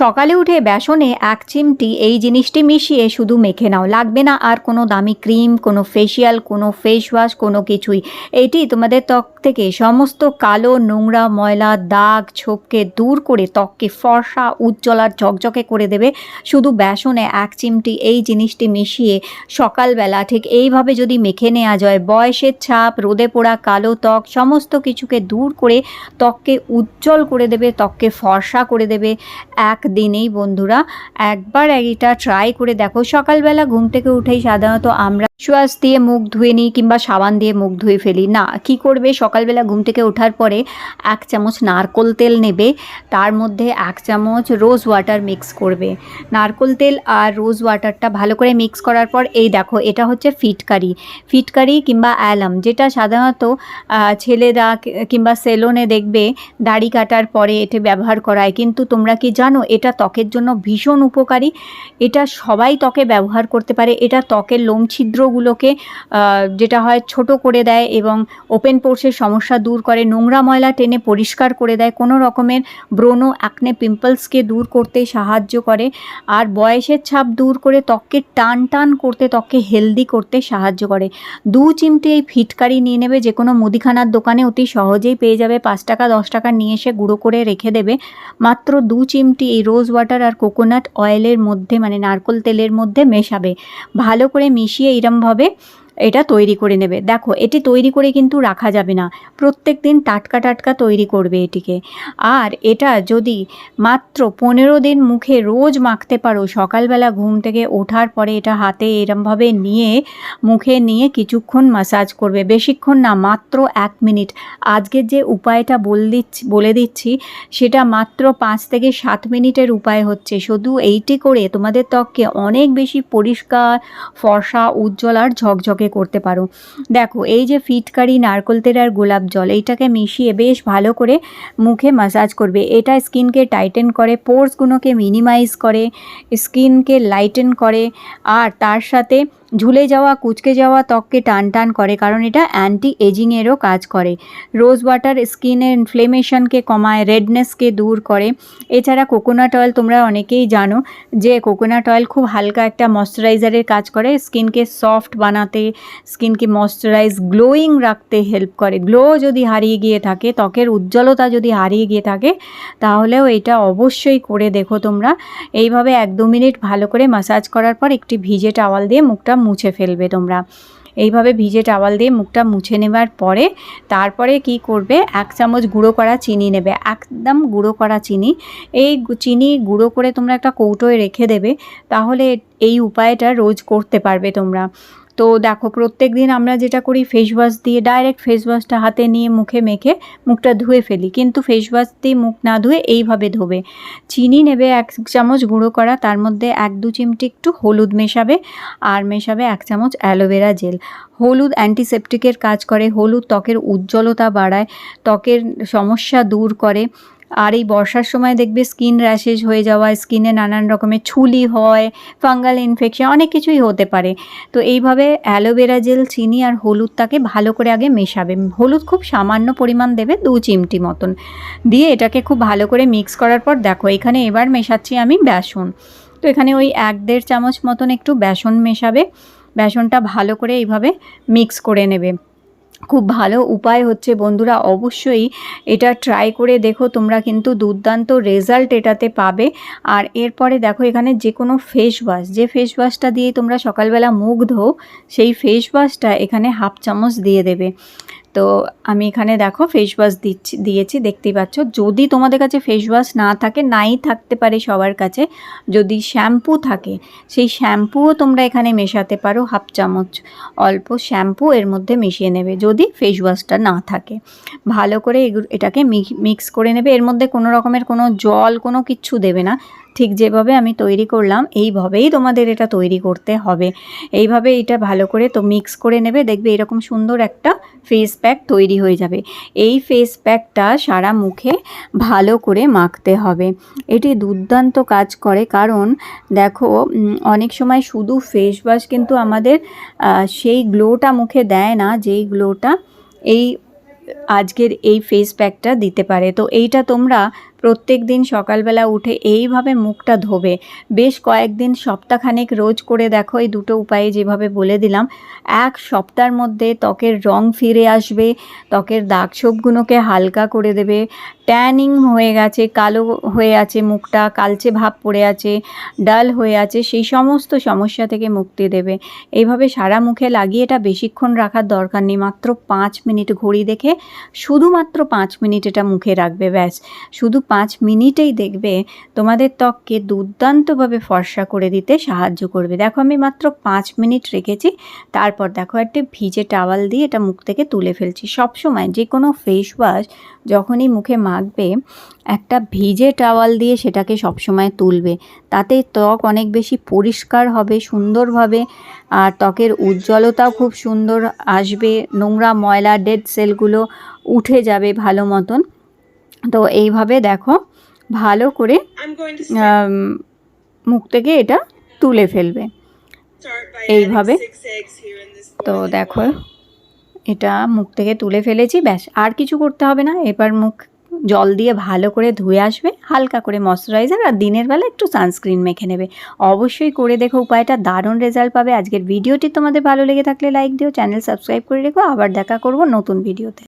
সকালে উঠে বেসনে এক চিমটি এই জিনিসটি মিশিয়ে শুধু মেখে নাও। লাগবে না আর কোনো দামি ক্রিম, কোনো ফেসিয়াল কোনো ফেস ওয়াশ কোনো কিছুই। এটি তোমাদের ত্বক থেকে সমস্ত কালো, নোংরা, ময়লা, দাগ, ছোপকে দূর করে ত্বককে ফর্সা, উজ্জ্বল আর ঝকঝকে করে দেবে। শুধু বেসনে এক চিমটি এই জিনিসটি মিশিয়ে সকালবেলা ঠিক এইভাবে যদি মেখে নেওয়া যায়, বয়সের ছাপ, রোদে পোড়া কালো ত্বক, সমস্ত কিছুকে দূর করে ত্বককে উজ্জ্বল করে দেবে, ত্বককে ফর্সা করে দেবে। একদিনেই বন্ধুরা একবার এটা ট্রাই করে দেখো। সকালবেলা ঘুম থেকে উঠেই সাধারণত আমরা শ্বাস দিয়ে মুখ ধুয়ে নিই কিংবা সাবান দিয়ে মুখ ধুয়ে ফেলি। না, কি করবে? সকালবেলা ঘুম থেকে ওঠার পরে এক চামচ নারকোল তেল নেবে, তার মধ্যে এক চামচ রোজ ওয়াটার মিক্স করবে। নারকোল তেল আর রোজ ওয়াটারটা ভালো করে মিক্স করার পর, এই দেখো, এটা হচ্ছে ফিটকারি ফিটকারি কিংবা অ্যালাম যেটা সাধারণত ছেলেরা কিংবা সেলুনে দেখবে, দাড়ি কাটার পরে এটা ব্যবহার করায়। কিন্তু তোমরা কি জানো, এটা ত্বকের জন্য ভীষণ উপকারী। এটা সবাই ত্বকে ব্যবহার করতে পারে। এটা ত্বকের লোম ছিদ্রগুলোকে আহ, যেটা হয় ছোট করে দেয় এবং ওপেন পোর্সের সমস্যা দূর করে নোংরা ময়লা টেনে পরিষ্কার করে দেয়। কোনো রকমের ব্রণ অ্যাকনে পিম্পলসকে দূর করতে সাহায্য করে। আর বয়সের ছাপ দূর করে ত্বককে টান টান করতে ত্বককে হেলদি করতে সাহায্য করে। দু চিমটি এই ফিটকারি নিয়ে নেবে যে কোনো মুদিখানার দোকানে অতি সহজেই পেয়ে যাবে। পাঁচ টাকা দশ টাকা নিয়ে এসে গুঁড়ো করে রেখে দেবে। মাত্র দু চিমটি এই রোজ ওয়াটার আর কোকোনাট অয়েলের মধ্যে মানে নারকোল তেলের মধ্যে মেশাবে। ভালো করে মিশিয়ে এরমভাবে এটা তৈরি করে নেবে। দেখো, এটি তৈরি করে কিন্তু রাখা যাবে না। প্রত্যেক দিন টাটকা টাটকা তৈরি করবে এটিকে। আর এটা যদি মাত্র পনেরো দিন মুখে রোজ মাখতে পারো, সকালবেলা ঘুম থেকে ওঠার পরে এটা হাতে এরমভাবে নিয়ে, মুখে নিয়ে কিছুক্ষণ মাসাজ করবে। বেশিক্ষণ না, মাত্র এক মিনিট। আজকের যে উপায়টা বল দিচ্ছি, বলে দিচ্ছি, সেটা মাত্র পাঁচ থেকে সাত মিনিটের উপায় হচ্ছে। শুধু এইটি করে তোমাদের ত্বককে অনেক বেশি পরিষ্কার, ফর্সা, উজ্জ্বল আর ঝকঝকে করতে পারো। দেখো, এই যে ফিটকারি, নারকোল তেল আর গোলাপ জল, এইটাকে মিশিয়ে বেশ ভালো করে মুখে মাসাজ করবে। এটা স্কিনকে টাইটেন করে পোর্সগুলোকে মিনিমাইজ করে স্কিনকে লাইটেন করে, আর তার সাথে ঝুলে যাওয়া, কুচকে যাওয়া, ত্বককে টান টান করে, কারণ এটা অ্যান্টি এজিংয়েরও কাজ করে। রোজ ওয়াটার স্কিনের ইনফ্লেমেশনকে কমায় রেডনেসকে দূর করে। এছাড়া কোকোনাট অয়েল তোমরা অনেকেই জানো যে কোকোনাট অয়েল খুব হালকা একটা ময়শ্চারাইজারের কাজ করে স্কিনকে সফট বানাতে স্কিনকে ময়শ্চারাইজ গ্লোয়িং রাখতে হেল্প করে। গ্লো যদি হারিয়ে গিয়ে থাকে, ত্বকের উজ্জ্বলতা যদি হারিয়ে গিয়ে থাকে, তাহলেও এটা অবশ্যই করে দেখো তোমরা। এইভাবে এক দু মিনিট ভালো করে মাসাজ করার পর একটি ভিজে টাওয়াল দিয়ে মুখটা মুছে ফেলবে তোমরা। এইভাবে ভিজে টাওয়াল দিয়ে মুখটা মুছে নেবার পরে তারপরে কি করবে? এক চামচ গুঁড়ো করা চিনি নেবে, একদম গুঁড়ো করা চিনি। এই চিনি গুঁড়ো করে তোমরা একটা কৌটোয় রেখে দেবে, তাহলে এই উপায়টা রোজ করতে পারবে তোমরা। তো দেখো প্রত্যেক দিন আমরা যেটা করি ফেস ওয়াশ দিয়ে ডাইরেক্ট ফেস ওয়াশটা হাতে নিয়ে মুখে মেখে মুখটা ধুয়ে ফেলি। কিন্তু ফেস ওয়াশ দিয়ে মুখ না ধুয়ে এইভাবে ধোবে। চিনি নেবে এক চামচ গুঁড়ো করা, তার মধ্যে এক দু চিমটি একটু হলুদ মেশাবে আর মেশাবে এক চামচ অ্যালোভেরা জেল। হলুদ অ্যান্টিসেপটিকের কাজ করে, হলুদ ত্বকের উজ্জ্বলতা বাড়ায়, ত্বকের সমস্যা দূর করে আর এই বর্ষার সময় দেখবে স্কিন র্যাশেজ হয়ে যাওয়া স্কিনে নানান রকমের ছুলি হয় ফাঙ্গাল ইনফেকশন অনেক কিছুই হতে পারে। তো এইভাবে অ্যালোভেরা জেল চিনি আর হলুদটাকে ভালো করে আগে মেশাবে। হলুদ খুব সামান্য পরিমাণ দেবে দু চিমটি মতন। দিয়ে এটাকে খুব ভালো করে মিক্স করার পর দেখো, এখানে এবার মেশাচ্ছি আমি বেসন। তো এখানে ওই এক দেড় চামচ মতন একটু বেসন মেশাবে। বেসনটা ভালো করে এইভাবে মিক্স করে নেবে। খুব ভালো উপায় হচ্ছে বন্ধুরা, অবশ্যই এটা ট্রাই করে দেখো তোমরা কিন্তু দুর্দান্ত রেজাল্ট এটাতে পাবে। আর এরপরে দেখো এখানে যে কোনো ফেস ওয়াশ যে ফেস ওয়াশটা দিয়ে তোমরা সকালবেলা মুখ ধো সেই ফেস ওয়াশটা এখানে হাফ চামচ দিয়ে দেবে। তো আমি এখানে দেখো ফেস ওয়াশ দিচ্ছি, দিয়েছি, দেখতেই পাচ্ছ। যদি তোমাদের কাছে ফেস ওয়াশ না থাকে, নাই থাকতে পারে সবার কাছে। যদি শ্যাম্পু থাকে, সেই শ্যাম্পুও তোমরা এখানে মেশাতে পারো হাফ চামচ অল্প শ্যাম্পু এর মধ্যে মিশিয়ে নেবে, যদি ফেস ওয়াশটা না থাকে। ভালো করে এটাকে মিক্স করে নেবে। এর মধ্যে কোনো রকমের কোনো জল, কোনো কিচ্ছু দেবে না। ঠিক যেভাবে আমি তৈরি করলাম, এইভাবেই তোমাদের এটা তৈরি করতে হবে। এইভাবে এটা ভালো করে তো মিক্স করে নেবে, দেখবে এরকম সুন্দর একটা ফেস প্যাক তৈরি হয়ে যাবে। এই ফেস প্যাকটা সারা মুখে ভালো করে মাখতে হবে। এটি দুর্দান্ত কাজ করে, কারণ দেখো অনেক সময় শুধু ফেস ওয়াশ কিন্তু আমাদের সেই গ্লোটা মুখে দেয় না, যেই গ্লোটা এই আজকের এই ফেস প্যাকটা দিতে পারে। তো এইটা তোমরা প্রত্যেক দিন সকালবেলা উঠে এইভাবে মুখটা ধোবে। বেশ কয়েকদিন সপ্তাহখানেক রোজ করে দেখো, এই দুটো উপায়ে যেভাবে বলে দিলাম, এক সপ্তাহের মধ্যে ত্বকের রং ফিরে আসবে, ত্বকের দাগ ছোপগুলোকে হালকা করে দেবে ট্যানিং হয়ে গেছে, কালো হয়ে আছে মুখটা, কালচে ভাব পড়ে আছে ডাল হয়ে আছে, সেই সমস্ত সমস্যা থেকে মুক্তি দেবে। এইভাবে সারা মুখে লাগিয়ে এটা বেশিক্ষণ রাখার দরকার নেই, মাত্র পাঁচ মিনিট ঘড়ি দেখে শুধুমাত্র পাঁচ মিনিট এটা মুখে রাখবে, ব্যাস। শুধু পাঁচ মিনিটেই দেখবে তোমাদের ত্বককে দুর্দান্তভাবে ফর্সা করে দিতে সাহায্য করবে। দেখো আমি মাত্র পাঁচ মিনিট রেখেছি, তারপর দেখো একটা ভিজে টাওয়াল দিয়ে এটা মুখ থেকে তুলে ফেলছি। সবসময় যে কোনো ফেস ওয়াশ যখনই মুখে মাখবে একটা ভিজে টাওয়াল দিয়ে সেটাকে সবসময় তুলবে। তাতে ত্বক অনেক বেশি পরিষ্কার হবে সুন্দরভাবে আর ত্বকের উজ্জ্বলতাও খুব সুন্দর আসবে নোংরা ময়লা ডেড সেলগুলো উঠে যাবে ভালো মতন। তো এইভাবে দেখো ভালো করে মুখ থেকে এটা তুলে ফেলবে। এইভাবে। তো দেখো এটা মুখ থেকে তুলে ফেলেছি ব্যাস আর কিছু করতে হবে না। এবার মুখ জল দিয়ে ভালো করে ধুয়ে আসবে, হালকা করে ময়শ্চারাইজার আর দিনের বেলা একটু সানস্ক্রিন মেখে নেবে। অবশ্যই করে দেখো, উপায়টা দারুণ রেজাল্ট পাবে। আজকের ভিডিওটি তোমাদের ভালো লেগে থাকলে লাইক দিও চ্যানেল সাবস্ক্রাইব করে রেখো। আবার দেখা করব নতুন ভিডিওতে